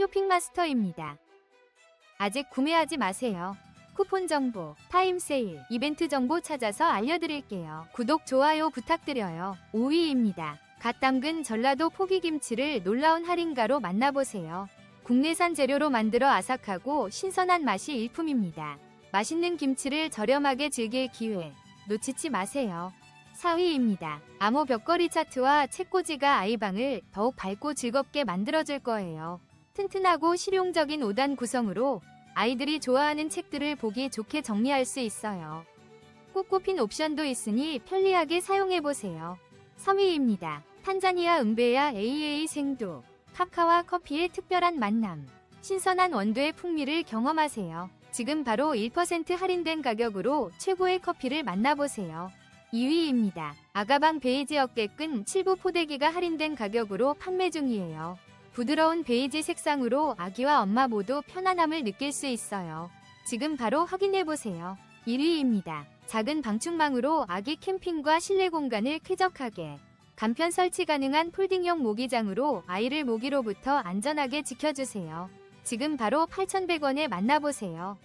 쇼핑마스터입니다. 아직 구매하지 마세요. 쿠폰 정보, 타임 세일, 이벤트 정보 찾아서 알려드릴게요. 구독, 좋아요 부탁드려요. 5위입니다. 갓 담근 전라도 포기김치를 놀라운 할인가로 만나보세요. 국내산 재료로 만들어 아삭하고 신선한 맛이 일품입니다. 맛있는 김치를 저렴하게 즐길 기회 놓치지 마세요. 4위입니다. 암호 벽걸이 차트와 책꽂이가 아이방을 더욱 밝고 즐겁게 만들어줄 거예요. 튼튼하고 실용적인 5단 구성으로 아이들이 좋아하는 책들을 보기 좋게 정리할 수 있어요. 꾹꾹핀 옵션도 있으니 편리하게 사용해보세요. 3위입니다. 탄자니아 은베야 AA 생두 카카와 커피의 특별한 만남 신선한 원두의 풍미를 경험하세요. 지금 바로 1% 할인된 가격으로 최고의 커피를 만나보세요. 2위입니다. 아가방 베이지 어깨끈 7부 포대기가 할인된 가격으로 판매 중이에요. 부드러운 베이지 색상으로 아기와 엄마 모두 편안함을 느낄 수 있어요. 지금 바로 확인해보세요. 1위입니다. 작은 방충망으로 아기 캠핑과 실내 공간을 쾌적하게 간편 설치 가능한 폴딩형 모기장으로 아이를 모기로부터 안전하게 지켜주세요. 지금 바로 8,100원에 만나보세요.